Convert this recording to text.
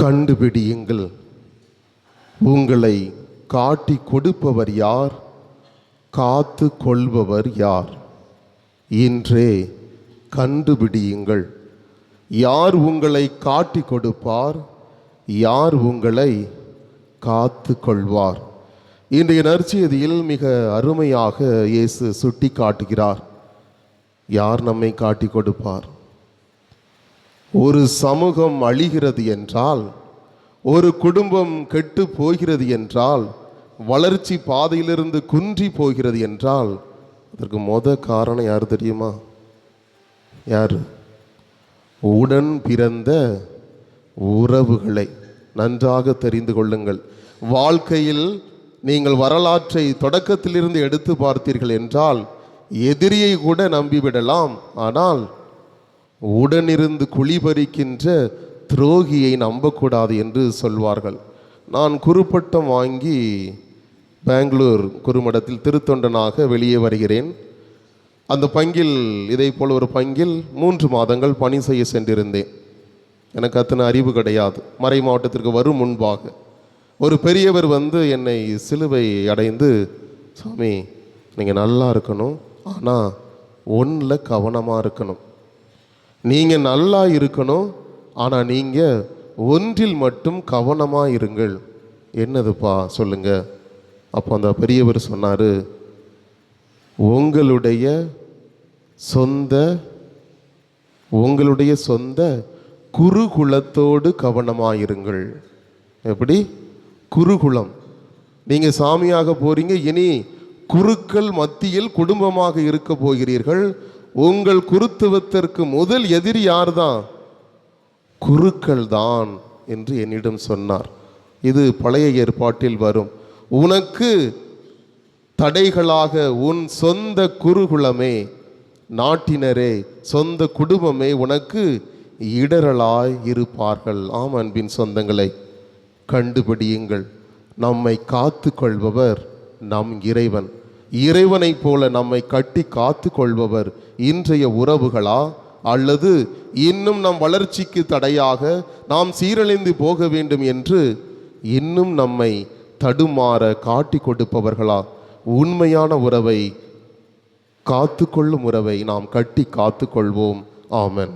கண்டுபிடியுங்கள். உங்களை காட்டி கொடுப்பவர் யார்? காத்து கொள்பவர் யார்? இன்றே கண்டுபிடியுங்கள். யார் உங்களை காட்டி கொடுப்பார்? யார் உங்களை காத்து கொள்வார்? இன்றைய நற்செய்தியில் மிக அருமையாக இயேசு சுட்டி காட்டுகிறார் யார் நம்மை காட்டி கொடுப்பார்? ஒரு சமூகம் அழிகிறது என்றால் ஒரு குடும்பம் கெட்டு போகிறது என்றால் வளர்ச்சி பாதையிலிருந்து குன்றி போகிறது என்றால் அதற்கு மொத காரணம் யார் தெரியுமா? யார்? உடன் பிறந்த உறவுகளை நன்றாக தெரிந்து கொள்ளுங்கள். வாழ்க்கையில் நீங்கள் வரலாற்றை தொடக்கத்திலிருந்து எடுத்து பார்த்தீர்கள் என்றால் எதிரியை கூட நம்பிவிடலாம். ஆனால் உடனிருந்து குழிபறிக்கின்ற துரோகியை நம்பக்கூடாது என்று சொல்வார்கள். நான் குறுப்பட்டம் வாங்கி பெங்களூர் குறுமடத்தில் திருத்தொண்டனாக வெளியே வருகிறேன். அந்த பங்கில் இதை போல் ஒரு பங்கில் மூன்று மாதங்கள் பணி செய்ய சென்றிருந்தேன். எனக்கு அத்தனை அறிவு கிடையாது. மறை மாவட்டத்திற்கு வரும் முன்பாக. ஒரு பெரியவர் வந்து என்னை சிலுவை அடைந்து சாமி நீங்கள் நல்லா இருக்கணும். ஆனால் ஒன்றில் கவனமாக இருக்கணும். நீங்கள் நல்லா இருக்கணும் ஆனால் நீங்கள் ஒன்றில் மட்டும் கவனமாக இருங்கள். என்னதுப்பா? சொல்லுங்க. அப்போ அந்த பெரியவர் சொன்னார் உங்களுடைய சொந்த உங்களுடைய சொந்த குருகுலத்தோடு கவனமாயிருங்கள் எப்படி? குருகுலம். நீங்கள் சாமியாக போகிறீங்க இனி குருக்கள் மத்தியில் குடும்பமாக இருக்க போகிறீர்கள். உங்கள் குருத்துவத்திற்கு முதல் எதிரி யார்தான்? குருக்கள் தான் என்று என்னிடம் சொன்னார். இது பழைய ஏற்பாட்டில் வரும். உனக்கு தடைகளாக உன் சொந்த குருகுலமே நாட்டினரே சொந்த குடும்பமே உனக்கு இடரலாய் இருப்பார்கள். ஆம் அன்பின் சொந்தங்களை கண்டுபிடியுங்கள். நம்மை காத்து கொள்பவர் நம் இறைவன். இறைவனைப் போல நம்மை கட்டி காத்து கொள்பவர் இன்றைய உறவுகளா? அல்லது இன்னும் நம் வளர்ச்சிக்கு தடையாக நாம் சீரழிந்து போக வேண்டும் என்று இன்னும் நம்மை தடுமாற காட்டி கொடுப்பவர்களா? உண்மையான உறவை காத்து கொள்ளும் உறவை நாம் கட்டி காத்து கொள்வோம் ஆமன்.